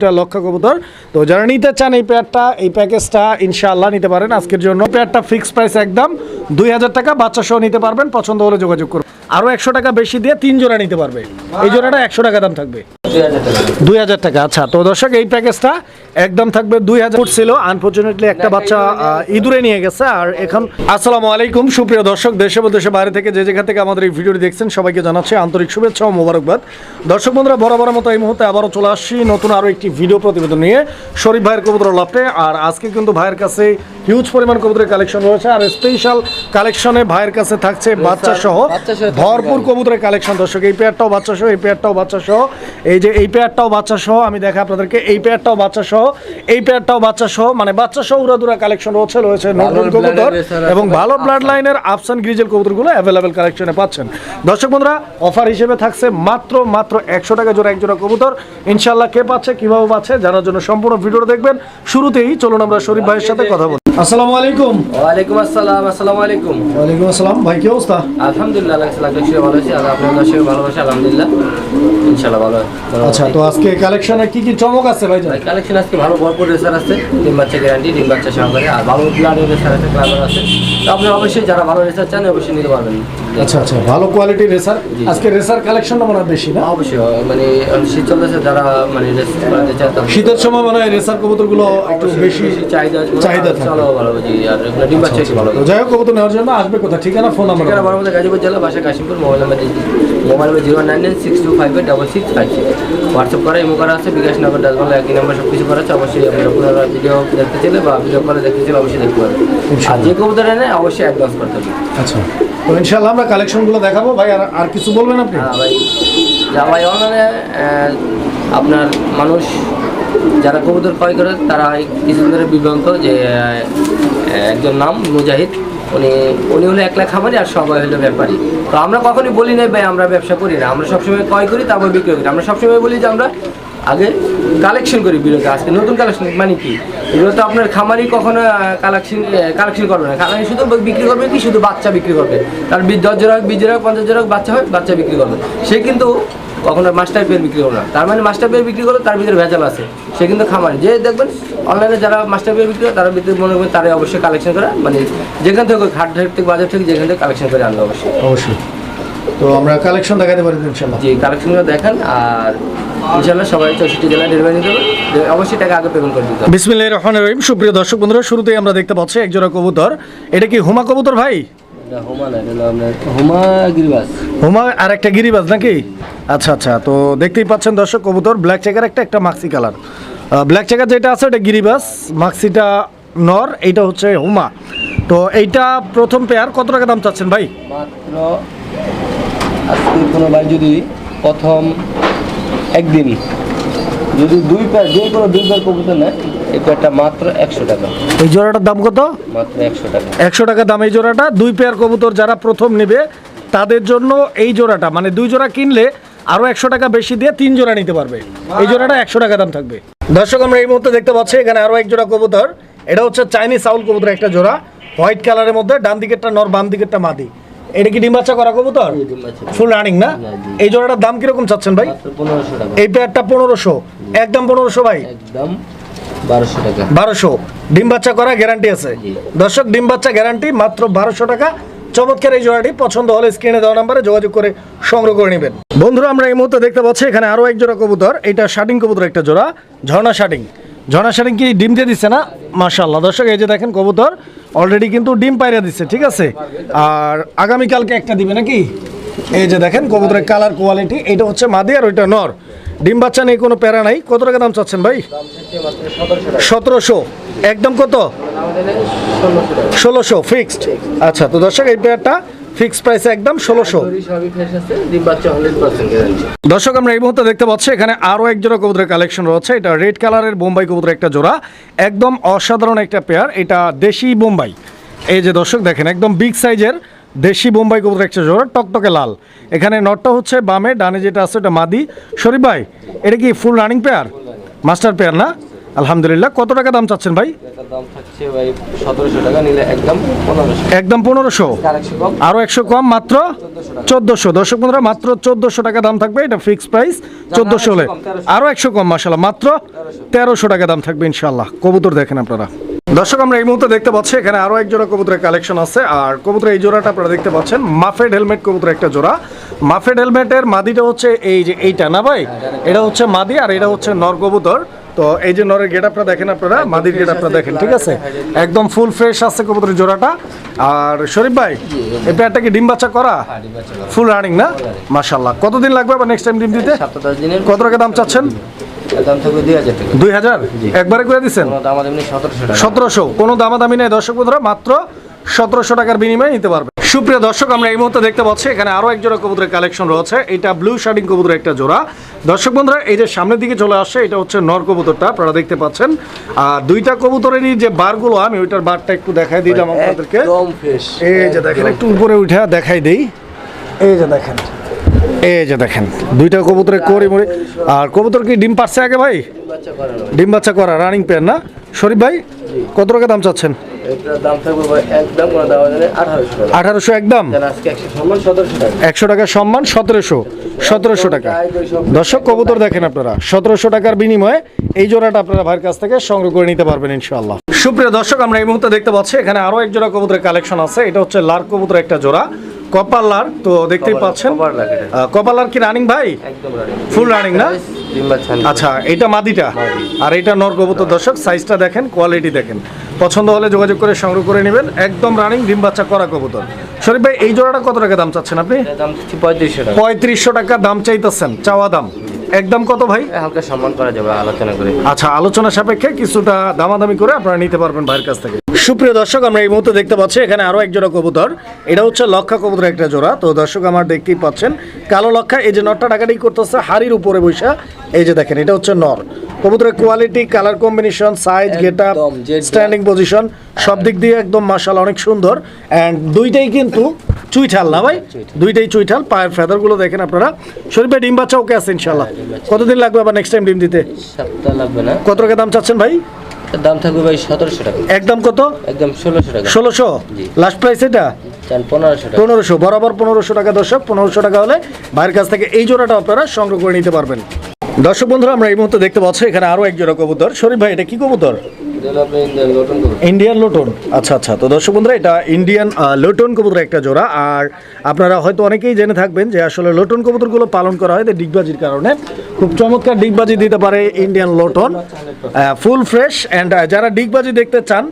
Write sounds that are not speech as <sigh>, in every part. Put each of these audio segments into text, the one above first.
একটা লক্ষ্য কবুতর। তো যারা নিতে চান এই প্যাডটা এই প্যাকেজটা ইনশাআল্লাহ নিতে পারেন। আজকের জন্য প্যাডটা ফিক্সড প্রাইস একদম দুই হাজার টাকা। বাচ্চা সহ নিতে পারবেন। পছন্দ হলে যোগাযোগ করুন। আরও একশো টাকা বেশি দিয়ে তিন জোড়া নিতে পারবে। এই জোড়াটা একশো টাকা দাম থাকবে। দুই হাজার টাকা আচ্ছা। তো দর্শক এই প্যাকেজটা একদম থাকবে দুই হাজার ছিল আনফর্চুনেটলি একটা বাচ্চা ইঁদুরে নিয়ে গেছে। আর এখন আসসালামু আলাইকুম। সুপ্রিয় দর্শক দেশে দেশে বাইরে থেকে যে যেখান থেকে আমাদের এই ভিডিওটি দেখছেন সবাইকে জানাচ্ছি আন্তরিক শুভেচ্ছা ও মোবারকবাদ। দর্শক বন্ধুরা বরাবর মতো এই মুহূর্তে আবারও চলে আসছি নতুন আরও একটি ভিডিও প্রতিবেদন নিয়ে। শরীফ ভাইয়ের কবুতর লাভে আর আজকে কিন্তু ভাইয়ের কাছে হিউজ পরিমাণ কবুতরের কালেকশন রয়েছে। আর স্পেশাল কালেকশনে ভাইয়ের কাছে থাকছে বাচ্চা সহ ভরপুর কবুতরের কালেকশন দর্শক এই পেয়ারটাও বাচ্চা সহ এই পেয়ারটাও বাচ্চা সহ এই যে এই পেয়ারটাও বাচ্চা সহ আমি দেখা আপনাদেরকে এই পেয়ারটাও বাচ্চা সহ এই পেয়ারটাও বাচ্চা সহ মানে বাচ্চা সহ উড়াদুরা কালেকশন রয়েছে রয়েছে নতুন কবুতর এবং ভালো ব্লাড লাইনের আফসান গ্রিজেল কবুতরগুলো অ্যাভেলেবেল কালেকশনে পাচ্ছেন। দর্শক বন্ধুরা অফার হিসেবে থাকছে মাত্র মাত্র একশো টাকা জোড়া এক জোড়া কবুতর। ইনশাল্লাহ কে পাচ্ছে কীভাবে পাচ্ছে জানার জন্য সম্পূর্ণ ভিডিওটা দেখবেন। শুরুতেই চলুন আমরা শরীফ ভাইয়ের সাথে কথা বলি। আসসালামু আলাইকুম। ওয়ালাইকুম আসসালাম আসসালামু আলাইকুম। ওয়ালাইকুম আসসালাম। ভাই কি অবস্থা? আলহামদুলিল্লাহ আল্লাহ ভালো আছি। আর আপনার দর্শক ভালোবাসা আলহামদুলিল্লাহ। ইনশাআল্লাহ ভালো। ভালো আচ্ছা তো আজকে কালেকশনে কি কি চমক আছে ভাই কালেকশন আজকে ভালো ভরপুর রেসার আছে। ডিম বাচ্চা গ্যারান্টি ডিম বাচ্চা সহকারে। আর ভালো ব্লাডের রেসার আছে ক্লাবার আছে। তো আপনি অবশ্যই যারা ভালো রেসার চান অবশ্যই নিতে পারবেন। আচ্ছা আচ্ছা ভালো কোয়ালিটির রেসার আজকে রেসার কালেকশনটা মনে হয় বেশি না? অবশ্যই মানে শীত চলতেছে যারা মানে রেস করাতে চায় শীতের সময় মানে হয় রেসার কবুতরগুলো একটু বেশি চাহিদা আছে। চাহিদা থাকে। চলো ভালো জি আর এগুলো ডিম বাচ্চা ভালো। যাই হোক কবুতর নেওয়ার জন্য আসবে কোথায়? ঠিকানা ফোন নাম্বার ঠিকানা বড় মধ্যে গাজীপুর জেলা বাসা Kashimpur mobile number mobile number zero nine nine six two five eight double six five six. WhatsApp করা ইমো করা আছে বিকাশ নগর ডাসবাংলা একই নাম্বার সব কিছু করা আছে অবশ্যই আপনারা ভিডিও দেখতে চাইলে বা ভিডিও কলে দেখতে চাইলে অবশ্যই দেখতে পারবেন। আর যে কবুতর এনে অবশ্যই অ্যাডভান্স করতে হবে। আচ্ছা। তো ইনশাআল্লাহ আমরা কালেকশনগুলো দেখাবো। ভাই, আর আর কিছু বলবেন আপনি? হ্যাঁ ভাই। ভাই অনলাইনে আপনার মানুষ, যারা কবুতর ক্রয় করে, তারা কিছুদিন ধরে বিভ্রান্ত যে একজন নাম মুজাহিদ। উনি উনি হলো একলা খামারি আর সবাই হলো ব্যাপারী। তো আমরা কখনই বলি না ভাই, আমরা ব্যবসা করি না। আমরা সবসময় ক্রয় করি, তারপর বিক্রি করি। আমরা সবসময় বলি যে আমরা আগে কালেকশন করি বিরোধী, আজকে নতুন কালেকশন মানে কি? এগুলো তো আপনার খামারি কখনো কালেকশন কালেকশন করবে না। খামারি শুধু বিক্রি করবে কি? শুধু বাচ্চা বিক্রি করবে। তার দশ জোড়া হোক, বিশ জোড়া হোক, পঞ্চাশ জোড়া হোক, বাচ্চা হয় বাচ্চা বিক্রি করবে। সে কিন্তু কখনো মাস্টার পেয়ার বিক্রি করবে না। তার মানে মাস্টার পেয়ার বিক্রি করলে তার ভিতরে ভেজাল আছে। সে কিন্তু খামারি। যে দেখবেন অনলাইনে যারা মাস্টার পেয়ার বিক্রি করে, তারা ভিতরে মনে করবেন তারা অবশ্যই কালেকশন করা মানে যেখান থেকে হাট থেকে বাজার থেকে যেখান থেকে কালেকশন করে আনবে অবশ্যই। অবশ্যই। তো আমরা কালেকশন দেখাতে পারি ইনশাআল্লাহ। যে কালেকশনগুলো দেখেন আর ইনশাল্লাহ সবাই চৌষট্টি জেলায় ডেলিভারি নিতে হবে। অবশ্যই টাকা আগে পেমেন্ট করে দিতে হবে। বিসমিল্লাহির রহিম। সুপ্রিয় দর্শক বন্ধুরা শুরুতেই আমরা দেখতে পাচ্ছি একজোড়া কবুতর। এটা কি হুমা কবুতর ভাই? হুমা না এটা হলো আপনার হুমা গিরিবাস। হুমা আর একটা গিরিবাজ নাকি? আচ্ছা আচ্ছা তো দেখতেই পাচ্ছেন দর্শক কবুতর ব্ল্যাক চেকার একটা একটা মাক্সি কালার ব্ল্যাক চেকার যেটা আছে ওটা গিরিবাজ মাক্সিটা নর এইটা হচ্ছে হুমা। তো এইটা প্রথম পেয়ার কত টাকা দাম চাচ্ছেন ভাই? মাত্র আজকে কোনো ভাই যদি প্রথম একদিন যদি দুই পেয়ার যে কোনো দুই পেয়ার কবুতর নেয় এই পেয়ারটা মাত্র একশো টাকা। এই জোড়াটার দাম কত? মাত্র একশো টাকা। একশো টাকা দাম এই জোড়াটা। দুই পেয়ার কবুতর যারা প্রথম নেবে তাদের জন্য এই জোড়াটা মানে দুই জোড়া কিনলে আরও একশো টাকা বেশি দিয়ে তিন জোড়া নিতে পারবে। এই জোড়াটা একশো টাকা দাম থাকবে। দর্শক আমরা এই মুহূর্তে দেখতে পাচ্ছি এখানে আরও এক জোড়া কবুতর। এটা হচ্ছে চাইনিজ সাউল কবুতর একটা জোড়া। হোয়াইট কালারের মধ্যে ডান দিকেরটা নর বাম দিকেরটা মাদি। এটা কি ডিম বাচ্চা করা কবুতর। ফুল রানিং না? এই জোড়াটার দাম কীরকম চাচ্ছেন ভাই? এই পেয়ারটা পনেরোশো। একদম পনেরোশো ভাই? একদম বারোশো ডিম বাচ্চা করা গ্যারান্টি আছে। দর্শক ডিম বাচ্চা গ্যারান্টি মাত্র বারোশো টাকা। চমৎকার এই জোড়াটি। পছন্দ হলে স্ক্রিনে দেওয়া নাম্বারে যোগাযোগ করে সংগ্রহ করে নেবেন। বন্ধুরা আমরা এই মুহূর্তে দেখতে পাচ্ছি এখানে আরও এক জোড়া কবুতর। এটা শাটিং কবুতর একটা জোড়া। ঝর্ণা শাটিং ঝর্ণা শাটিং কি ডিম দিয়ে দিচ্ছে না? মাশাল্লাহ দর্শক এই যে দেখেন কবুতর। অলরেডি কিন্তু ডিম পাইরা দিচ্ছে ঠিক আছে? আর আগামীকালকে একটা দিবে নাকি? এই যে দেখেন, কবুতরের কালার কোয়ালিটি এটা হচ্ছে মাদি আর ওইটা নর। ডিম বাচ্চা নেই কোনো প্যারা নাই। কত টাকা দাম চাচ্ছেন ভাই? সতেরোশো। একদম কত? ষোলোশো। ফিক্সড আচ্ছা তো দর্শক, এই পেয়ারটা ফিক্সড প্রাইসে একদম ষোলোশো। দর্শক আমরা এই মুহূর্তে দেখতে পাচ্ছি এখানে আরও এক জোড়া কবুতরের কালেকশন রয়েছে। এটা রেড কালারের বোম্বাই কবুতর একটা জোড়া। একদম অসাধারণ একটা পেয়ার এটা দেশি বোম্বাই। এই যে দর্শক দেখেন একদম বিগ সাইজের দেশি বোম্বাই কবুতর একটা জোড়া টকটকে লাল। এখানে নটটা হচ্ছে বামে ডানে যেটা আছে ওটা মাদি। শরীফ ভাই এটা কি full running pair master pair না? আলহামদুলিল্লাহ কত টাকা দাম চাচ্ছেন ভাই? একদম পনেরোশো। আরও একশো কম মাত্র চোদ্দোশো দর্শক বন্ধুরা মাত্র চোদ্দশো টাকা দাম থাকবে এটা ফিক্স প্রাইস চোদ্দশো হলে কম, 1300 আরও একশো কম মাসাল্লাহ মাত্র তেরোশো। টাকা দাম থাকবে ইনশাল্লাহ কবুতর দেখেন আপনারা। দর্শক আমরা এই মুহূর্তে দেখতে পাচ্ছি এখানে আরও এক জোড়া কবুতরের কালেকশন আছে। আর কবুতরের এই জোড়াটা আপনারা দেখতে পাচ্ছেন মাফেড হেলমেট কবুতরের একটা জোড়া। মাফেড হেলমেটের মাদিটা হচ্ছে এই যে এইটা না ভাই? এটা হচ্ছে মাদি আর এটা হচ্ছে নর কবুতর। তো এই যে নরের গেট আপনারা দেখেন আপনারা মাদির গেট আপনারা দেখেন। ঠিক আছে? একদম ফুল ফ্রেশ আছে কবুতরের জোড়াটা। আর শরীফ ভাই এই পেয়ারটা কি ডিম বাচ্চা করা? হ্যাঁ, ডিম বাচ্চা করা। ফুল রানিং না? মাশাল্লাহ কতদিন লাগবে আবার নেক্সট টাইম ডিম দিতে? কত টাকা দাম চাচ্ছেন? দুই হাজার একবারে করে দিচ্ছেন কোনো দাম এমনি সতেরোশো কোনো দামাদামি নেই দর্শক বন্ধুরা মাত্র সতেরোশো টাকার বিনিময়ে নিতে পারবে সুপ্রিয় দর্শক আমরা এই মুহূর্তে দেখতে পাচ্ছি এখানে আরও এক জোড়া কবুতরের কালেকশন রয়েছে। এটা ব্লু শার্টিং কবুতরের একটা জোড়া। দর্শক বন্ধুরা এই যে সামনের দিকে চলে আসছে এটা হচ্ছে নর কবুতরটা আপনারা দেখতে পাচ্ছেন। আর দুইটা কবুতরেরই যে বারগুলো আমি ওইটার বারটা একটু দেখাই দিলাম আপনাদেরকে। এই যে দেখেন একটু উপরে উঠে দেখাই দেই। এই যে দেখেন এই যে দেখেন দুইটা কবুতরের কোরি মুড়ি। আর কবুতর কি ডিম পারছে আগে ভাই? ডিম বাচ্চা করা রানিং পেয়ার না? শরীফ ভাই কত টাকা দাম চাচ্ছেন? এটার দাম থাকবে একদম কোনো দাম হবে আঠারোশো টাকা। আঠারোশো একদম? একশো টাকা। সম্মান সতেরোশো। সতেরোশো টাকা। দর্শক কবুতর দেখেন আপনারা। সতেরোশো টাকার বিনিময়ে এই জোড়াটা আপনারা ভাইয়ের কাছ থেকে সংগ্রহ করে নিতে পারবেন ইনশাআল্লাহ। সুপ্রিয় দর্শক আমরা এই মুহূর্তে দেখতে পাচ্ছি এখানে আরও এক জোড়া কবুতরের কালেকশন আছে। এটা হচ্ছে লার কবুতর একটা জোড়া। তো দেখতেই পাচ্ছেন। কপার লার এটা। আহ, কপার লার কি রানিং ভাই? ফুল রানিং না? আচ্ছা এটা মাদিটা? আর এটা নর কবুতর দর্শক সাইজটা দেখেন কোয়ালিটি দেখেন। পছন্দ হলে যোগাযোগ করে সংগ্রহ করে নেবেন। একদম রানিং ডিম বাচ্চা করা কবুতর। শরীফ ভাই এই জোড়াটা কত টাকা দাম চাচ্ছেন আপনি? পঁয়ত্রিশশো টাকা। দাম চাইতেছেন চাওয়া দাম। একদম কত ভাই? হালকা সম্মান করা যাবে আলোচনা করে। আচ্ছা আলোচনা সাপেক্ষে কিছুটা দামাদামি করে আপনারা নিতে পারবেন ভাইয়ের কাছ থেকে। সুপ্রিয় দর্শক আমরা এই মুহূর্তে দেখতে পাচ্ছি এখানে আরও এক জোড়া কবুতর। এটা হচ্ছে লক্ষা কবুতর একটা জোড়া। তো দর্শক আমার দেখতেই পাচ্ছেন কালো লক্ষা এই যে নরটা ডাকাডাকি করতেছে হাড়ির উপরে বৈশা এই যে দেখেন এটা হচ্ছে নর। কবুতরের quality colour combination size get up standing position সব দিক দিয়ে একদম মার্শাল অনেক সুন্দর। অ্যান্ড দুইটাই কিন্তু চুইঠাল না ভাই? দুইটাই চুইঠাল পায়ের ফেদারগুলো দেখেন আপনারা। শরীফে ডিম বাচ্চা ওকে আছে ইনশাল্লাহ কতদিন লাগবে আবার নেক্সট টাইম ডিম দিতে? কত টাকা দাম চাচ্ছেন ভাই? দাম থাকবে ভাই সতেরোশো টাকা। একদম কত? একদম ষোলোশো টাকা। ষোলোশো? লাস্ট প্রাইস এটা? পনেরোশো টাকা। পনেরোশো বরাবর পনেরোশো টাকা দর্শক পনেরোশো টাকা হলে ভাইয়ের কাছ থেকে এই জোড়াটা আপনারা সংগ্রহ করে নিতে পারবেন। দর্শক বন্ধুরা আমরা এই মুহূর্তে দেখতে পাচ্ছি এখানে আরও এক জোড়া কবুতর। শরীফ ভাই এটা কি কবুতর? ইন্ডিয়ান লোটন আচ্ছা আচ্ছা। তো দর্শক বন্ধুরা, এটা ইন্ডিয়ান লোটন কবুতর একটা জোড়া। আর আপনারা হয়তো অনেকেই জেনে থাকবেন যে আসলে লোটন কবুতরগুলো পালন করা হয় ডিগবাজির কারণে। খুব চমৎকার ডিগবাজি দিতে পারে ইন্ডিয়ান লোটন ফুল ফ্রেশ অ্যান্ড যারা ডিগবাজি দেখতে চান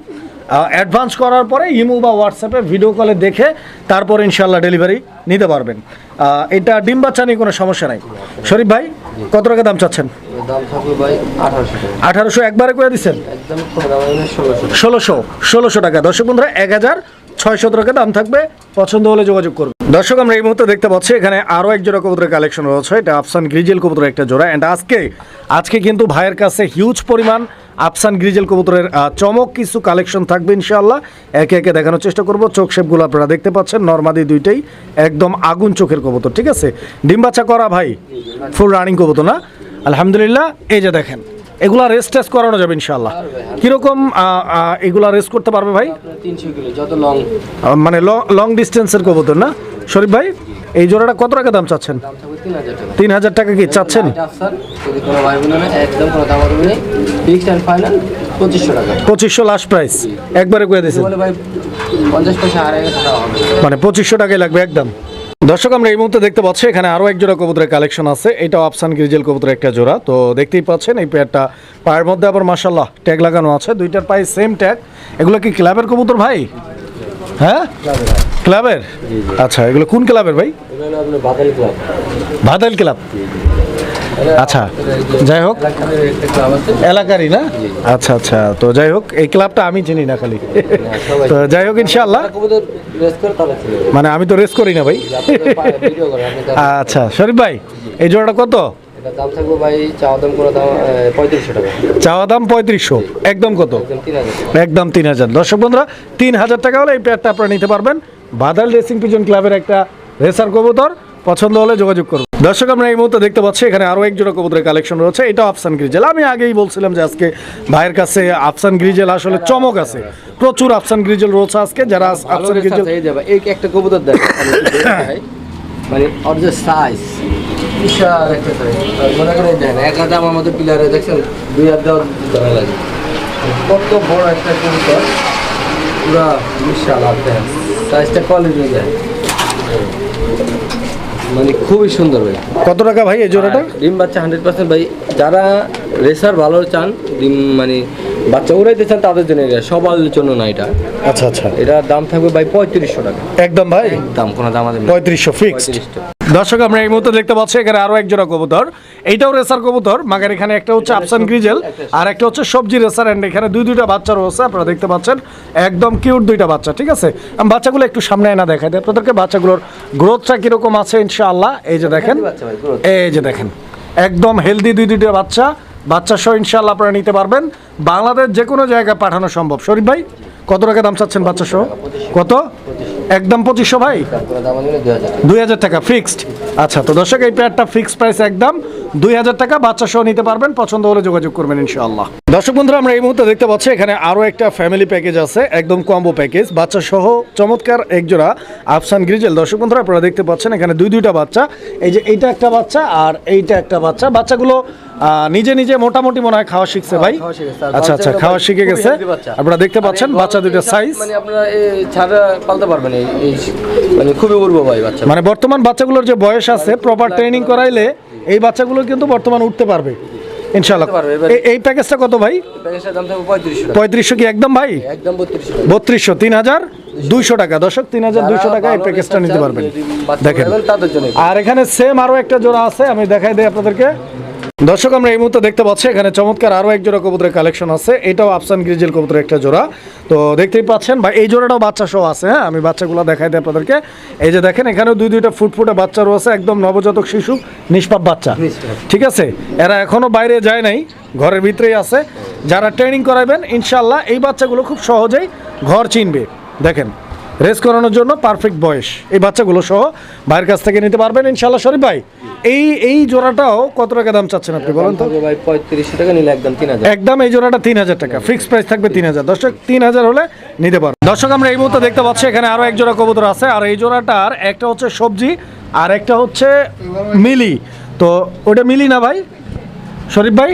অ্যাডভান্স করার পরে ইমো বা হোয়াটসঅ্যাপে ভিডিও কলে দেখে তারপর ইনশাল্লাহ ডেলিভারি নিতে পারবেন। এটা ডিম বাচ্চা নিয়ে কোনো সমস্যা নাই। শরীফ ভাই কত টাকা দাম চাচ্ছেন? আঠারোশো একবারে করে দিচ্ছেন একদম কোনো দাম হবে না ষোলোশো ষোলোশো ষোলোশো টাকা। দশ পনেরো এক হাজার ছয়শো টাকা দাম থাকবে। পছন্দ হলে যোগাযোগ করবে দর্শক আমরা এই মুহূর্তে দেখতে পাচ্ছি এখানে আরও এক জোড়া কবুতরের কালেকশন রয়েছে। এটা আফসান গ্রিজেল কবুতরের একটা জোড়া। অ্যান্ড আজকে আজকে কিন্তু ভাইয়ের কাছে হিউজ পরিমাণ আফসান গ্রিজেল কবুতরের চমক কিছু কালেকশন থাকবে ইনশাআল্লাহ। একে একে দেখানোর চেষ্টা করব। চোখ শেপগুলো আপনারা দেখতে পাচ্ছেন। নর্মাদি দুইটাই একদম আগুন চোখের কবুতর ঠিক আছে? ডিম বাচ্চা করা ভাই ফুল রানিং কবুতর না? আলহামদুলিল্লাহ এই যে দেখেন এগুলা রেস্ট টেস্ট করানো যাবে ইনশাআল্লাহ। কীরকম এগুলা রেস্ট করতে পারবে ভাই? যত লং মানে লং ডিস্টেন্সের কবুতর না? শরীফ ভাই এই জোড়াটা কত টাকা দাম চাচ্ছেন? তিন হাজার টাকা। কি চাচ্ছেন? পঁচিশশো লাস্ট প্রাইস একবারে করে দিয়েছেন। মানে পঁচিশশো টাকাই লাগবে একদম। দর্শক আমরা এই মুহূর্তে দেখতে পাচ্ছি এখানে আরও এক জোড়া কবুতরের কালেকশন আছে। এটাও আফসান গ্রিজেল কবুতরের একটা জোড়া। তো দেখতেই পাচ্ছেন এই পেয়ারটা পায়ের মধ্যে আবার মাসাল্লাহ ট্যাগ লাগানো আছে। দুইটার পায়ে সেম ট্যাগ এগুলো কি ক্লাবের কবুতর ভাই? হ্যাঁ? ক্লাবের? আচ্ছা এগুলো কোন ক্লাবের ভাই? ভাদাইল ক্লাব। আচ্ছা যাই হোক। এলাকারই না? আচ্ছা আচ্ছা তো যাই হোক, এই ক্লাবটা আমি চিনি না খালি। তো যাই হোক ছিল মানে আমি তো রেস করি না ভাই। আচ্ছা শরীফ ভাই, এই জোড়াটা কত? এটা দাম থাকবে ভাই চাওয়া দাম কোনো দাম পঁয়ত্রিশশো টাকা। চাওয়া দাম পঁয়ত্রিশশো। একদম কত? একদম তিন হাজার। তিন হাজার। দর্শক বন্ধুরা তিন হাজার টাকা হলে এই পেয়ারটা আপনারা নিতে পারবেন। বাদাল রেসিং পিজন ক্লাবের একটা রেসার কবুতর। পছন্দ হলে যোগাযোগ দর্শক আমরা এই মুহূর্তে দেখতে পাচ্ছি এখানে আরও এক জোড়া কবুতরের কালেকশন রয়েছে। এটা আফসান গ্রিজেল আমি আগেই বলছিলাম যে আজকে ভাইয়ের কাছে আফসান গ্রিজেল আসলে চমক আছে। প্রচুর আফসান গ্রিজেল রয়েছে আজকে। যারা আফসান গ্রিজেল একটা কবুতর দেখ। <coughs> মানে সাইজ বিশাল একটা। মনে এক হাতে আমার মতো পিলারে দেখছেন? দুই হাত দেওয়া ধরা লাগে। কত বড় একটা কবুতর পুরা বিশাল আর দেন সাইজটা কোয়ালিটি যায়। মানে খুবই সুন্দর ভাই। কত টাকা ভাই এই জোড়াটা? ডিম বাচ্চা হান্ড্রেড পার্সেন্ট ভাই যারা রেসার ভালো চান ডিম মানে বাচ্চা উড়াইতে চান তাদের জন্য এটা সবার জন্য না এটা। আচ্ছা আচ্ছা। এটার দাম থাকবে ভাই পঁয়ত্রিশশো টাকা। একদম ভাই? দাম কোনো দাম আছে পঁয়ত্রিশশো ফিক্সড দর্শক আমরা এই মুহূর্তে দেখতে পাচ্ছি এখানে আরও একজোড়া কবুতর। এইটাও রেসার কবুতর মাগার এখানে একটা হচ্ছে আফসান গ্রিজেল আর একটা হচ্ছে সবজি রেসার এন্ড এখানে দুই দুইটা বাচ্চা রয়েছে আপনারা দেখতে পাচ্ছেন। একদম কিউট দুইটা বাচ্চা ঠিক আছে? আমি বাচ্চাগুলো একটু সামনে এনে দেখাই দিই। আপনাদেরকে বাচ্চাগুলোর গ্রোথটা কীরকম আছে ইনশাআল্লাহ? এই যে দেখেন। এই যে দেখেন। একদম হেলদি দুই দুইটা বাচ্চা। বাচ্চা সহ ইনশাআল্লাহ আপনারা নিতে পারবেন। বাংলাদেশ যে কোনো জায়গায় পাঠানো সম্ভব। শরীফ ভাই কত টাকা দাম চাচ্ছেন বাচ্চা সহ কত? একদম পঁচিশশো ভাই? দুই হাজার টাকা। ফিক্সড আচ্ছা তো দর্শক এই পেয়ারটা ফিক্সড প্রাইস একদম। দুই হাজার টাকা বাচ্চা সহ নিতে পারবেন। পছন্দ হলে যোগাযোগ করবেন ইনশাআল্লাহ। দর্শক বন্ধুরা আমরা এই মুহূর্তে দেখতে পাচ্ছি এখানে আরও একটা ফ্যামিলি প্যাকেজ আছে একদম কম্বো প্যাকেজ বাচ্চা সহ চমৎকার একজোড়া আফসান গ্রিজেল। দর্শক বন্ধুরা আপনারা দেখতে পাচ্ছেন এখানে দুই দুইটা বাচ্চা। এই যে এইটা একটা বাচ্চা আর এইটা একটা বাচ্চা। বাচ্চাগুলো আহ, নিজে নিজে মোটামুটি মনে হয় খাওয়া শিখছে ভাই। আচ্ছা আচ্ছা খাওয়া শিখে গেছে। আপনারা দেখতে পাচ্ছেন বাচ্চা দুইটা সাইজ মানে আপনারা ছাড়া পালতে পারবেন এই মানে খুবই ভাই বাচ্চা। মানে বর্তমান বাচ্চাগুলোর যে বয়স আছে প্রপার ট্রেনিং করাইলে এই বাচ্চাগুলো কিন্তু বর্তমান উঠতে পারবে ইনশাল্লাহ এই- প্যাকেজটা কত ভাই? পঁয়ত্রিশশো কি একদম ভাই? বত্রিশশো তিন হাজার দুইশো টাকা। দর্শক তিন হাজার দুইশো টাকা এই প্যাকেজটা নিতে পারবেন। দেখেন। আর এখানে সেম আরও একটা জোড়া আছে আমি দেখাই দিই আপনাদেরকে। দর্শক, আমরা এই মুহূর্তে দেখতে পাচ্ছি, এখানে চমৎকার আরও এক জোড়া কবুতরের কালেকশন আছে। এটাও আফসান গ্রিজেল কবুতরের একটা জোড়া। তো দেখতেই পাচ্ছেন, বা এই জোড়াটাও বাচ্চা সহ আছে হ্যাঁ? আমি বাচ্চাগুলো দেখাই দিই আপনাদেরকে। এই যে দেখেন, এখানেও দুই দুইটা ফুটফুটে বাচ্চা রয়েছে একদম নবজাতক শিশু, নিষ্পাপ বাচ্চা। ঠিক আছে? এরা এখনও বাইরে যায় নাই, ঘরের ভিতরেই আছে। যারা ট্রেনিং করাবেন ইনশাল্লাহ এই বাচ্চাগুলো খুব সহজেই ঘর চিনবে। দেখেন রেস করানোর জন্য পারফেক্ট বয়স। এই বাচ্চাগুলো সহ ভাইয়ের কাছ থেকে নিতে পারবেন ইনশাল্লাহ শরীফ ভাই। এই এই জোড়াটাও কত টাকা দাম চাচ্ছেন আপনি বলেন তো? ভাই পঁয়ত্রিশশো টাকা নিলে একদম তিন হাজার। একদম এই জোড়াটা তিন হাজার টাকা। ফিক্স প্রাইস থাকবে তিন হাজার। দর্শক তিন হাজার হলে নিতে পারবেন। দর্শক আমরা এই মুহূর্তে দেখতে পাচ্ছি এখানে আরও এক জোড়া কবুতর আছে। আর এই জোড়াটার একটা হচ্ছে সবজি আর একটা হচ্ছে মিলি। তো ওটা মিলি না ভাই? শরীফ ভাই?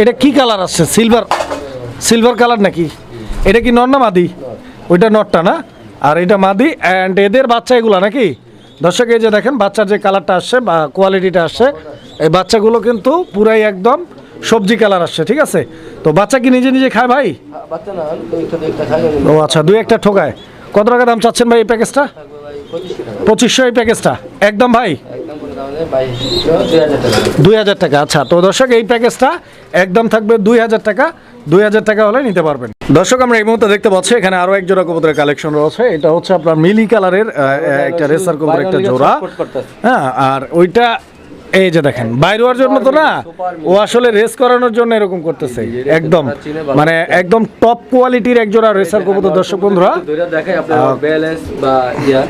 এটা কি কালার আসছে? সিলভার সিলভার কালার নাকি? এটা কি নর না মাদি? ওইটা নটটা না? আর এটা মাদি অ্যান্ড এদের বাচ্চা এগুলা নাকি? দর্শক এই যে দেখেন বাচ্চার যে কালারটা আসছে বা কোয়ালিটিটা আসছে এই বাচ্চাগুলো কিন্তু পুরাই একদম সবজি কালার আসছে ঠিক আছে? তো বাচ্চা কি নিজে নিজে খায় ভাই? ও আচ্ছা দুই একটা ঠোকায়। কত টাকা দাম চাচ্ছেন ভাই এই প্যাকেজটা পঁচিশশো এই প্যাকেজটা একদম ভাই? দুই হাজার টাকা। আচ্ছা। তো দর্শক এই প্যাকেজটা একদম থাকবে দুই হাজার টাকা। দুই হাজার টাকা হলে নিতে পারবেন। দর্শক আমরা এই মুহূর্তে দেখতে পাচ্ছি এখানে আরও এক জোড়া কবুতরের কালেকশন রয়েছে। এটা হচ্ছে আপনার মিলি কালারের একটা রেসার কবুতর একটা জোড়া। হ্যাঁ আর ওইটা এই যে দেখেন বাইরে হওয়ার জন্য তো না ও আসলে রেস করানোর জন্য এরকম করতেছে একদম। মানে একদম টপ কোয়ালিটির এক জোড়া রেসার কবুতর দর্শক বন্ধুরা। দেখাই আপনার ব্যালেন্স বা ইয়া।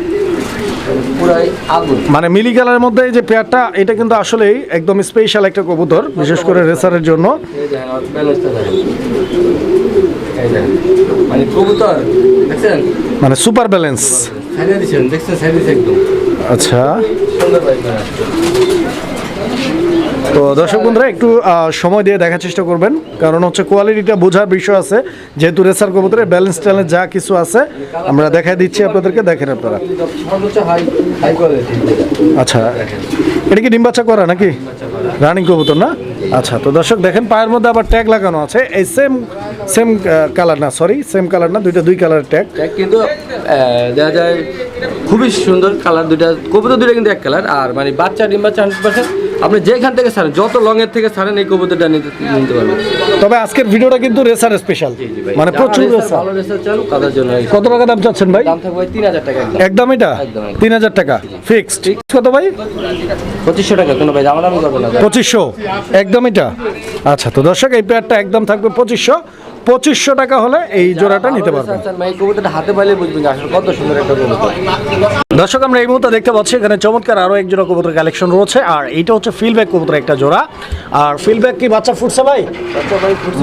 পুরাই আগুন। মানে মিলি কালারের মধ্যে এই যে পেয়ারটা এটা কিন্তু আসলেই একদম স্পেশাল একটা কবুতর বিশেষ করে রেসারের জন্য। মানে কবুতর দেখছেন? মানে সুপার ব্যালেন্স দেখছেন একদম। আচ্ছা। সুন্দর তো দর্শক বন্ধুরা, একটু সময় দিয়ে দেখার চেষ্টা করবেন। কারণ হচ্ছে কোয়ালিটিটা বোঝার বিষয় আছে। যেহেতু রেসার কবুতরের ব্যালেন্স ট্যালেন্স যা কিছু আছে, আমরা দেখাই দিচ্ছি আপনাদেরকে, দেখেন আপনারা। আচ্ছা এটা কি ডিম বাচ্চা করা নাকি? রানিং কবুতর না? আচ্ছা তো দর্শক দেখেন, পায়ের মধ্যে আবার ট্যাগ লাগানো আছে। এই সেম সেম কালার না সরি সেম কালার না, দুইটা দুই কালারের ট্যাগ কিন্তু দেখা যায় খুবই সুন্দর কালার দুইটা কবুতর দুইটা কিন্তু এক কালার আর মানে বাচ্চা ডিম বাচ্চা হান্ড্রেড পার্সেন্ট আপনি যেখান থেকে ছাড়েন যত লং এর থেকে ছাড়েন এই কবুতরটা নিতে নিতে পারবেন। তবে আজকের ভিডিওটা কিন্তু রেসার স্পেশাল মানে প্রচুর রেসার ভালো রেসার চান তাদের জন্য কত টাকা দাম চাচ্ছেন ভাই? দাম থাকবে তিন হাজার টাকা একদম। এটা। তিন হাজার টাকা। ফিক্সড কত ভাই? পঁচিশশো টাকা কোনো ভাই দাম করব না। পঁচিশশো। একদম এটা? আচ্ছা তো দর্শক এই পেয়ারটা একদম থাকবে পঁচিশশো। পঁচিশশো টাকা হলে এই জোড়াটা নিতে পারবেন। হাতে পাইলে বুঝবেন আসলে কত সুন্দর একটা কবুতর। দর্শক আমরা এই মুহূর্তে দেখতে পাচ্ছি এখানে চমৎকার আরও এক জোড়া কবুতর কালেকশন রয়েছে আর এইটা হচ্ছে ফিলব্যাক কবুতর একটা জোড়া। আর ফিলব্যাক কি বাচ্চা ফুটছে ভাই?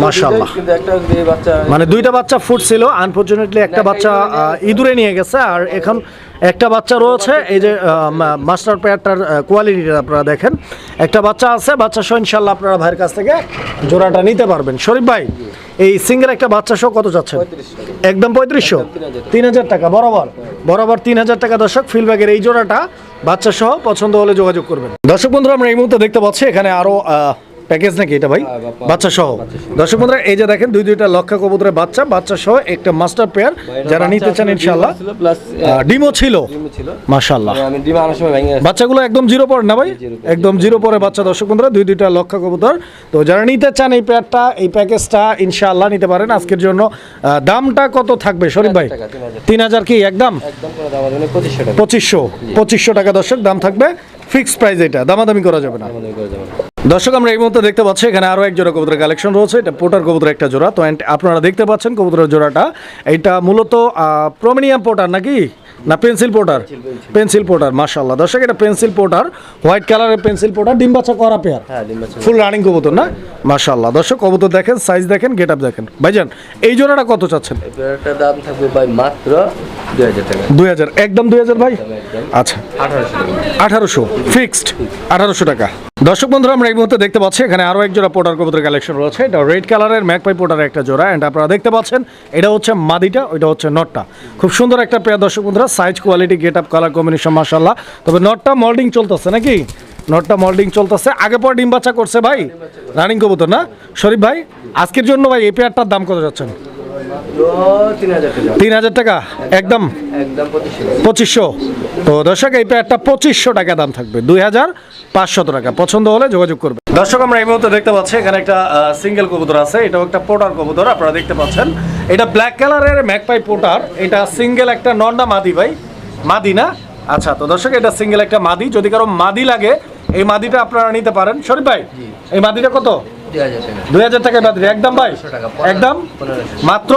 মাশাআল্লাহ। মানে দুইটা বাচ্চা ফুটছিল আনফরচুনেটলি একটা বাচ্চা ইঁদুরে নিয়ে গেছে আর এখন একটা বাচ্চা রয়েছে এই যে মাস্টার পেয়ারটার কোয়ালিটিটা আপনারা দেখেন। একটা বাচ্চা আছে বাচ্চা সহ ইনশাল্লাহ আপনারা ভাইয়ের কাছ থেকে জোড়াটা নিতে পারবেন। শরীফ ভাই এই সিঙ্গেল একটা বাচ্চা সহ কত যাচ্ছে একদম পঁয়ত্রিশশো? তিন হাজার টাকা। বরাবর। বরাবর তিন হাজার টাকা দর্শক ফিলব্যাগের এই জোড়াটা বাচ্চা সহ পছন্দ হলে যোগাযোগ করবেন। দর্শক বন্ধুরা আমরা এই মুহূর্তে দেখতে পাচ্ছি এখানে আরও প্যাকেজ নাকি এটা ভাই? বাচ্চা সহ দর্শক বন্ধুরা এই যে দেখেন দুই দুইটা লক্ষা কবুতরের বাচ্চা বাচ্চা সহ একটা মাস্টার পেয়ার যারা নিতে চান ইনশাল্লাহ প্লাস ডিমও ছিল। ছিল। মাশাল্লাহ আমি ডিম আনার সময় ভেঙে গেছে। বাচ্চাগুলো একদম জিরো পরে না ভাই? একদম জিরো পরে বাচ্চা দর্শক বন্ধুরা দুই দুইটা লক্ষ কবুতর। তো যারা নিতে চান এই পেয়ারটা এই প্যাকেজটা ইনশাআল্লাহ নিতে পারেন। আজকের জন্য দামটা কত থাকবে? শরীফ ভাই? 3000 তিন হাজার। কি? একদম? একদম করে দাম মানে পঁচিশশো টাকা। পঁচিশশো। টাকা দর্শক দাম থাকবে। ফিক্সড প্রাইস এটা। দামাদামি করা যাবে না। দর্শক, আমরা এই মুহূর্তে দেখতে পাচ্ছি, এখানে আরও এক জোড়া কবুতরের কালেকশন রয়েছে। এটা পোটার কবুতর একটা জোড়া। তো আপনারা দেখতে পাচ্ছেন কবুতরের জোড়াটা। এটা মূলত প্রমিনিয়াম পোটার নাকি? না পেন্সিল পোটার পেন্সিল পোটার মাশাল্লাহ দর্শক এটা পেন্সিল পোটার হোয়াইট কালারের পেন্সিল পোটার ডিম বাচ্চা করা পেয়ার ফুল রানিং কবুতর না? মাশাল্লাহ দর্শক কবুতর দেখেন সাইজ দেখেন গেট আপ দেখেন। ভাইজান এই জোড়াটা কত চাচ্ছেন? দাম থাকবে ভাই মাত্র দুই হাজার টাকা। দুই হাজার একদম দুই হাজার ভাই? আচ্ছা। আঠারোশো ফিক্সড আঠারোশো টাকা। দর্শক বন্ধুরা আমরা এই মুহূর্তে দেখতে পাচ্ছি এখানে আরও এক জোড়া পোটার কবুতর কালেকশন রয়েছে। এটা রেড কালারের ম্যাকপাই পোটার একটা জোড়া এন্ড আপনারা দেখতে পাচ্ছেন এটা হচ্ছে মাদিটা ওইটা হচ্ছে নটটা। খুব সুন্দর একটা পেয়ার দর্শক বন্ধুরা size quality get up colour combination মাসাল্লাহ তবে নটটা মল্ডিং চলতেছে নাকি? নটটা মল্ডিং চলতেছে। আগে পর ডিম বাচ্চা করছে ভাই। রানিং কবুতর না? শরীফ ভাই আজকের জন্য ভাই এই পেয়ারটার দাম কত যাচ্ছেন? তিন হাজার টাকা। একদম? পঁচিশশো। তো দর্শক এই পেয়ারটা পঁচিশশো টাকা দাম থাকবে। দুই হাজার পাঁচশত টাকা। পছন্দ হলে যোগাযোগ করবে। দর্শক আমরা এই মুহূর্তে দেখতে পাচ্ছি এখানে একটা সিঙ্গেল কবুতর আছে। এটাও একটা পোটার কবুতর আপনারা দেখতে পাচ্ছেন। এটা ব্ল্যাক কালারের ম্যাকপাই পোটার। এটা সিঙ্গেল একটা নন্ডা মাদি ভাই। মাদি না? আচ্ছা তো দর্শক এটা সিঙ্গেল একটা মাদি। যদি কারও মাদি লাগে এই মাদিটা আপনারা নিতে পারেন। শরীফ ভাই এই মাদিটা কত? দুই হাজার টাকা। মাদি। একদম ভাই? একদম? মাত্র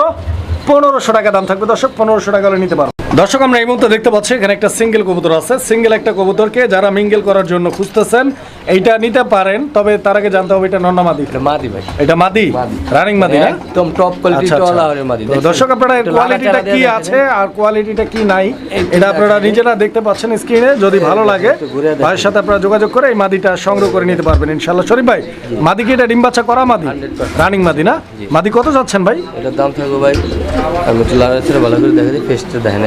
পনেরোশো টাকা দাম থাকবে দর্শক পনেরোশো টাকা হলে নিতে পারো। দর্শক আমরা এই মুহূর্তে দেখতে পাচ্ছি এখানে একটা সিঙ্গেল কবুতর আছে। সিঙ্গেল একটা কবুতরকে যারা মিঙ্গেল করার জন্য খুঁজতেছেন এইটা নিতে পারেন তবে তার আগে জানতে হবে এটা নন্না মাদি? মাদি ভাই। এটা মাদি। রানিং মাদি না? একদম টপ কোয়ালিটি আচ্ছা। মাদি। তো দর্শক আপনারা কোয়ালিটিটা কি আছে আর কোয়ালিটিটা কি নাই এটা আপনারা নিজেরা দেখতে পাচ্ছেন স্ক্রিনে যদি ভালো লাগে। ভাইয়ের সাথে আপনারা যোগাযোগ করে এই মাদিটা সংগ্রহ করে নিতে পারবেন ইনশাল্লাহ শরীফ ভাই মাদি কি এটা ডিম বাচ্চা করা মাদি? রানিং মাদি না? মাদি কত যাচ্ছেন ভাই? এটার দাম থাকবে ভাই আমি লাল ছেড়ে ভালো করে দেখা দিই ফেসটা দেখেন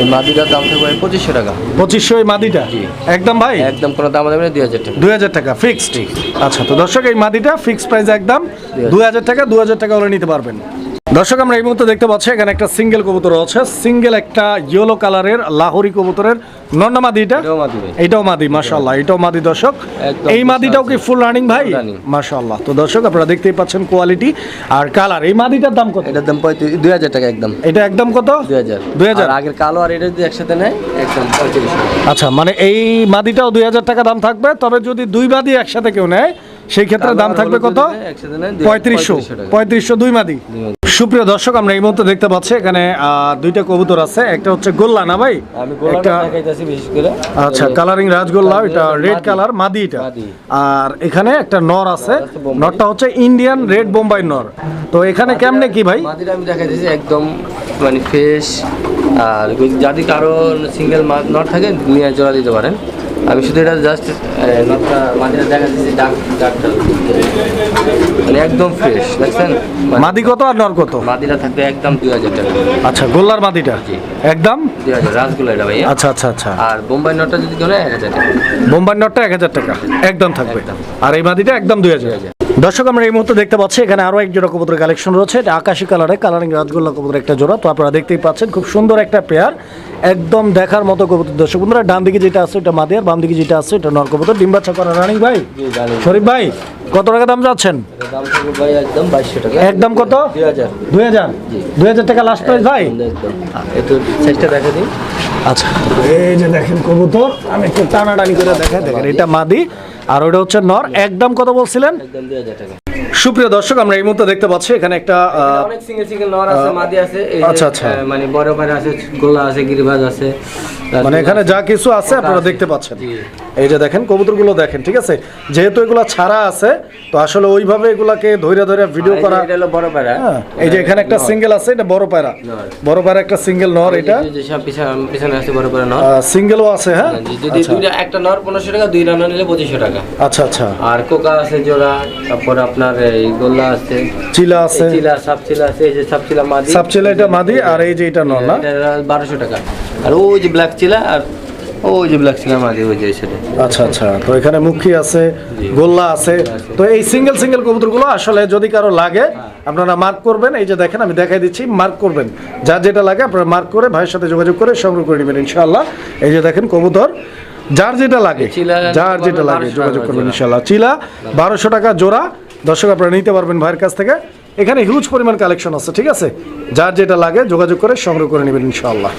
এই মাদিটার দাম থাকবে পঁচিশশো টাকা। পঁচিশশো এই মাদিটা। একদম ভাই? একদম কোনো দাম দেবে না দুই হাজার টাকা। দুই হাজার টাকা ফিক্সড আচ্ছা তো দর্শক এই মাদিটা ফিক্সড প্রাইস একদম। দুই হাজার। টাকা দু হাজার টাকা ওরা নিতে পারবেন। দর্শক আমরা এই মুহূর্তে দেখতে পাচ্ছি এখানে একটা সিঙ্গেল কবুতর আছে সিঙ্গেল একটা ইয়েলো কালারের লাহোরি কবুতরের। নন্না মাদিটা মাদি ভাই। এইটাও মাদি মাশাল্লাহ এটাও মাদি দর্শক। এই মাদিটাও কি ফুল রানিং ভাই। মাশাল্লাহ তো দর্শক আপনারা দেখতেই পাচ্ছেন কোয়ালিটি আর কালার এই মাদিটার দাম কত? এটার দাম দুই হাজার টাকা একদম। এটা একদম কত? দুই হাজার। দুই হাজার? আর আগের কালো আর এটা যদি একসাথে নেয় একদম আচ্ছা মানে এই মাদিটাও দুই হাজার টাকা দাম থাকবে তবে যদি দুই মাদি একসাথে কেউ নেয় সেই ক্ষেত্রে দাম থাকবে কত? পঁয়ত্রিশশো। পঁয়ত্রিশশো দুই মাদি। সুপ্রিয় দর্শক আমরা এই মুহূর্তে দেখতে পাচ্ছি এখানে দুইটা কবুতর আছে। একটা হচ্ছে গোল্লা না ভাই? একটা আচ্ছা কালারিং রাজগোল্লা এটা রেড কালার মাদি। এটা। আর এখানে একটা নর আছে। নরটা হচ্ছে ইন্ডিয়ান রেড বোম্বাই নর। তো এখানে কেমনে কি ভাই? মাদিটা আমি একদম মানে ফ্রেশ আর যদি কারও সিঙ্গেল মাছ নট থাকে নিয়ে জোড়া দিতে পারেন। আমি শুধু এটা জাস্ট নটটা মাদিটা দেখাচ্ছি ডাক ডাকটা মানে একদম ফ্রেশ দেখছেন? মানে মাদি কত আর নর কত? মাদিটা থাকবে একদম দুই হাজার টাকা। আচ্ছা গোল্লার মাদিটা। একদম? দুই হাজার রাসগুলো এটা ভাইয়া। আচ্ছা আচ্ছা আচ্ছা। আর বোম্বাই নটটা যদি কেউ এক হাজার টাকা। বোম্বাই নটটা এক হাজার টাকা। একদম থাকবে। আর এই মাদিটা একদম দুই হাজার। দর্শক আমরা এই মুহূর্তে দেখতে পাচ্ছি এখানে আরও এক জোড়া কবুতরের কালেকশন রয়েছে। এটা আকাশি কালারে কালারিং রাজগোল্লা কবুতর একটা জোড়া। তো আপনারা দেখতেই পাচ্ছেন খুব সুন্দর একটা পেয়ার একদম দেখার মতো কবুতর। দর্শক বন্ধুরা ডান দিকে যেটা আছে ওটা মাদি আর বাম দিকে যেটা আছে ওটা নর কবুতর। ডিম বাচ্চা করা রানিং ভাই? শরীফ ভাই কত টাকা দাম যাচ্ছেন একদম বাইশশো টাকা। একদম কত? দুই হাজার। দুই হাজার? দুই হাজার টাকা লাস্ট প্রাইস ভাই? দেখা দিই। আচ্ছা। এই যে দেখেন কবুতর আমি একটু টানাটানি করে দেখাই দেখেন। এটা মাদি। আর ওটা হচ্ছে নর। একদম কত বলছিলেন? একদম দুই হাজার টাকা। সুপ্রিয় দর্শক আমরা এই মুহূর্তে দেখতে পাচ্ছি এখানে একটা অনেক সিঙ্গেল সিঙ্গেল নর আছে মাদি আছে আচ্ছা, আচ্ছা। মানে বড় বড় আছে গোলা আছে গিরিবাজ আছে। মানে এখানে যা কিছু আছে আপনারা দেখতে পাচ্ছেন। এই যে দেখেন কবুতরগুলো দেখেন ঠিক আছে? যেহেতু এগুলো ছাড়া আছে তো আসলে ওইভাবে এগুলাকে ধৈর্য ধৈর্য ভিডিও করা বড় পায়রা। হ্যাঁ, এই যে এখানে একটা সিঙ্গেল আছে এটা বড় পায়রা। বড় পায়রা একটা সিঙ্গেল নর এটা। এই যে সব পিছনে পিছনে আছে বড় বড় নর। সিঙ্গেলও আছে হ্যাঁ? যদি দুইটা একটা নর পনেরোশো টাকা দুই রানা নিলে পঁচিশশো টাকা। আচ্ছা আচ্ছা। আর কোকা আছে জোড়া তারপর আপনার এই গোল্লা আছে। চিলা আছে। চিলা সাপ চিলা আছে এই যে সাপ চিলা মাদি। সাবচিলা এটা মাদি আর এই যে এটা নর না? এটা বারোশো টাকা। আর ওই যে ব্ল্যাক চিলা আর ওই যে ব্ল্যাক চিলা মাদি ওই যে সেটা। আচ্ছা আচ্ছা। তো এখানে মুখী আছে গোল্লা আছে। তো এই সিঙ্গেল সিঙ্গেল কবুতরগুলো আসলে যদি কারও লাগে আপনারা মার্ক করবেন। এই যে দেখেন আমি দেখাই দিচ্ছি মার্ক করবেন। যার যেটা লাগে আপনারা মার্ক করে ভাইয়ের সাথে যোগাযোগ করে সংগ্রহ করে নেবেন ইনশাআল্লাহ। এই যে দেখেন কবুতর যার যেটা লাগে যার যেটা লাগে যোগাযোগ করবেন ইনশাআল্লাহ। চিলা বারোশো টাকা জোড়া। দর্শক আপনারা নিতে পারবেন ভাইয়ের কাছ থেকে। এখানে হিউজ পরিমাণ কালেকশন আছে ঠিক আছে? যার যেটা লাগে যোগাযোগ করে সংগ্রহ করে নেবেন ইনশাআল্লাহ।